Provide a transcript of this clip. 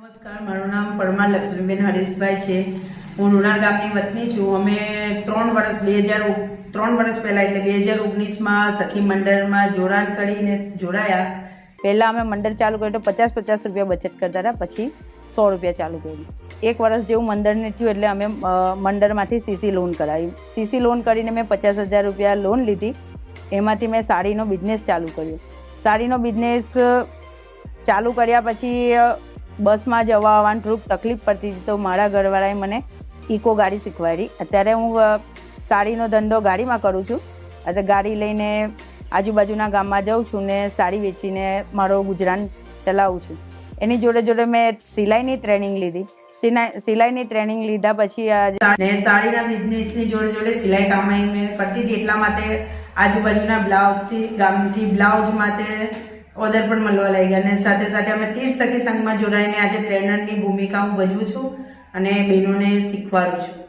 નમસ્કાર, મારું નામ પરમાર લક્ષ્મીબેન હરીશભાઈ છે. હું લુણાર ગામની વતની છું. અમે ત્રણ વર્ષ, બે હજાર ત્રણ વર્ષ પહેલા એટલે બે હજાર ઓગણીસમાં સખી મંડળમાં જોડાણ કરીને જોડાયા. પહેલાં અમે મંડળ ચાલુ કર્યું તો પચાસ પચાસ રૂપિયા બચત કરતા હતા, પછી સો રૂપિયા ચાલુ કર્યું. એક વર્ષ જેવું મંડળને થયું એટલે અમે મંડળમાંથી સીસી લોન કરાવી સીસી લોન કરીને મેં પચાસ હજાર રૂપિયા લોન લીધી. એમાંથી મેં સાડીનો બિઝનેસ ચાલુ કર્યો. સાડીનો બિઝનેસ ચાલુ કર્યા પછી બસમાં જવા આવવાની થોડુંક તકલીફ પડતી હતી તો મારા ઘરવાળાએ મને ઇકો ગાડી શીખવાડી. અત્યારે હું સાડીનો ધંધો ગાડીમાં કરું છું. અત્યારે ગાડી લઈને આજુબાજુના ગામમાં જાઉં છું ને સાડી વેચીને મારો ગુજરાન ચલાવું છું. એની જોડે જોડે મેં સિલાઈની ટ્રેનિંગ લીધી. સિલાઈની ટ્રેનિંગ લીધા પછી સાડીના બિઝનેસની જોડે જોડે સિલાઈ કામ મેં કરતી હતી. એટલા માટે આજુબાજુના બ્લાઉઝથી, ગામથી બ્લાઉઝ માટે ઓર્ડર પણ મળવા લાગ્યા અને સાથે સાથે અમે તીર્થ સખી સંઘમાં જોડાઈને આજે ટ્રેનરની ભૂમિકા હું ભજવું છું અને બહેનોને શીખવાડું છું.